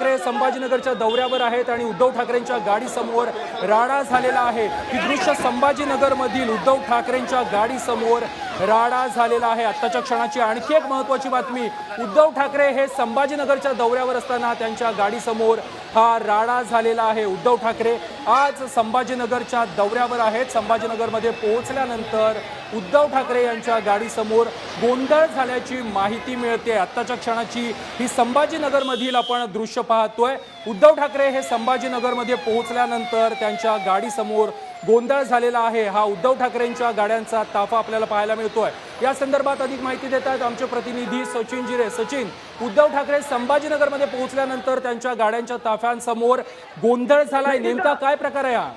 ठाकरे संभाजीनगरच्या दौऱ्यावर आहेत आणि उद्धव ठाकरेंच्या गाडीसमोर राडा झालेला आहे. ही दृश्य संभाजीनगरमधील उद्धव ठाकरेंच्या गाडीसमोर राडा झालेला आहे. आत्ताच्या क्षणाची आणखी एक महत्त्वाची बातमी उद्धव ठाकरे हे संभाजीनगरच्या दौऱ्यावर असताना त्यांच्या गाडीसमोर हा राडा झालेला आहे. उद्धव ठाकरे आज संभाजीनगरच्या दौऱ्यावर आहेत. संभाजीनगरमध्ये पोहोचल्यानंतर उद्धव ठाकरे यांच्या गाडीसमोर गोंधळ झाल्याची माहिती मिळते. आत्ताच्या क्षणाची ही संभाजीनगरमधील आपण दृश्य पाहतोय. उद्धव ठाकरे हे संभाजीनगरमध्ये पोहोचल्यानंतर त्यांच्या गाडीसमोर गोंधळ झालेला आहे. हा उद्धव ठाकरेंच्या गाड्यांचा ताफा आपल्याला पाहायला मिळतोय. या संदर्भात अधिक माहिती देत आहेत आमचे प्रतिनिधी सचिन जिरे. सचिन उद्धव ठाकरे संभाजीनगरमध्ये पोहोचल्यानंतर त्यांच्या गाड्यांच्या ताफ्यांसमोर गोंधळ झालाय. नेमका काय प्रकार आहे हा?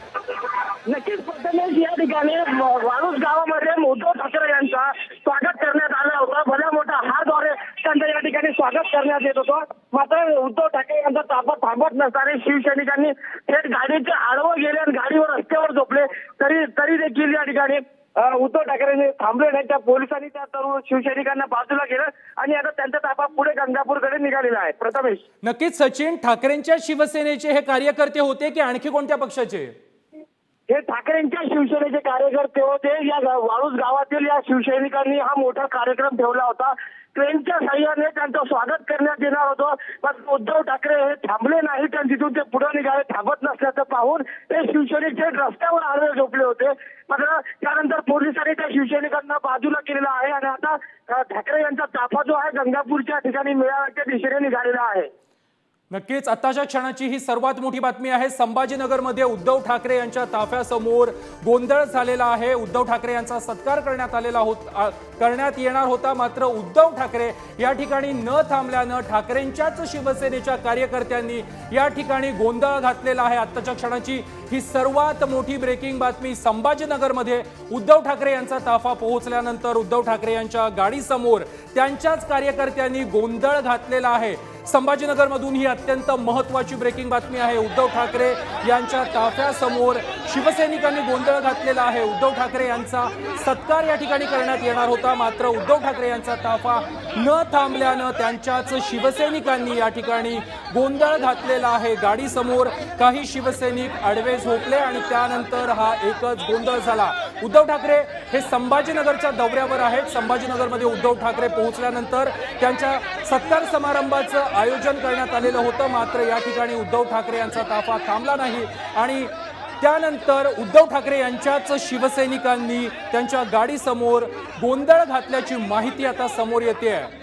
नक्कीच या ठिकाणी वाळूस गावामध्ये उद्धव ठाकरे यांचा स्वागत करण्यात आलं स्वागत करण्यात येत होतं. मात्र उद्धव ठाकरे यांचा ताफा थांबत नसणारे शिवसैनिकांनी थेट गाडीचे आडवं गेले आणि गाडीवर रस्त्यावर झोपले. तरी तरी देखील या ठिकाणी उद्धव ठाकरे थांबले नाही त्या पोलिसांनी त्या तरुण शिवसैनिकांना बाजूला केलं आणि आता त्यांचा ताफा पुढे गंगापूरकडे निघालेला आहे. प्रथमेश. नक्कीच सचिन ठाकरेंच्या शिवसेनेचे हे कार्यकर्ते होते की आणखी कोणत्या पक्षाचे? हे ठाकरेंच्या शिवसेनेचे कार्यकर्ते होते. या वाळूस गावातील या शिवसैनिकांनी हा मोठा कार्यक्रम ठेवला होता. ट्रेनच्या साह्याने त्यांचं स्वागत करण्यात येणार होतं. पण उद्धव ठाकरे हे थांबले नाही तर तिथून ते पुढे निघाले थांबत नसल्याचं पाहून ते शिवसैनिक थेट रस्त्यावर आडवे झोपले होते. मात्र त्यानंतर पोलिसांनी त्या शिवसैनिकांना बाजूला केलेला आहे आणि आता ठाकरे यांचा ताफा जो आहे गंगापूरच्या ठिकाणी मेळाव्याच्या दिशेने निघालेला आहे. नक्कीच आत्ताच्या क्षणाची ही सर्वात मोठी बातमी आहे. संभाजीनगरमध्ये उद्धव ठाकरे यांच्या ताफ्यासमोर गोंधळ झालेला आहे. उद्धव ठाकरे यांचा सत्कार करण्यात आलेला होत करण्यात येणार होता. मात्र उद्धव ठाकरे या ठिकाणी न थांबल्यानं ठाकरेंच्याच शिवसेनेच्या कार्यकर्त्यांनी या ठिकाणी गोंधळ घातलेला आहे. आत्ताच्या क्षणाची ही सर्वात मोठी ब्रेकिंग बातमी संभाजीनगरमध्ये उद्धव ठाकरे यांचा ताफा पोहोचल्यानंतर उद्धव ठाकरे यांच्या गाडीसमोर त्यांच्याच कार्यकर्त्यांनी गोंधळ घातलेला आहे. संभाजीनगरमधून ही अत्यंत महत्वाची ब्रेकिंग बातमी आहे. उद्धव ठाकरे यांच्या ताफ्यासमोर शिवसैनिकांनी गोंधळ घातलेला आहे. उद्धव ठाकरे यांचा सत्कार या ठिकाणी करण्यात येणार होता. मात्र उद्धव ठाकरे यांचा ताफा न थांबल्यानं त्यांच्याच शिवसैनिकांनी या ठिकाणी गोंधळ घातलेला आहे. गाडीसमोर काही शिवसैनिक आडवे झोपले आणि त्यानंतर हा एकच गोंधळ झाला. उद्धव ठाकरे हे संभाजीनगरच्या दौऱ्यावर आहेत. संभाजीनगरमध्ये उद्धव ठाकरे पोहोचल्यानंतर त्यांच्या सत्कार समारंभाचं आयोजन करण्यात आलेलं होतं. मात्र या ठिकाणी उद्धव ठाकरे यांचा ताफा थांबला नाही. आणि त्यानंतर उद्धव ठाकरे यांच्याच शिवसैनिकांनी त्यांच्या गाडीसमोर गोंधळ घातल्याची माहिती आता समोर येते आहे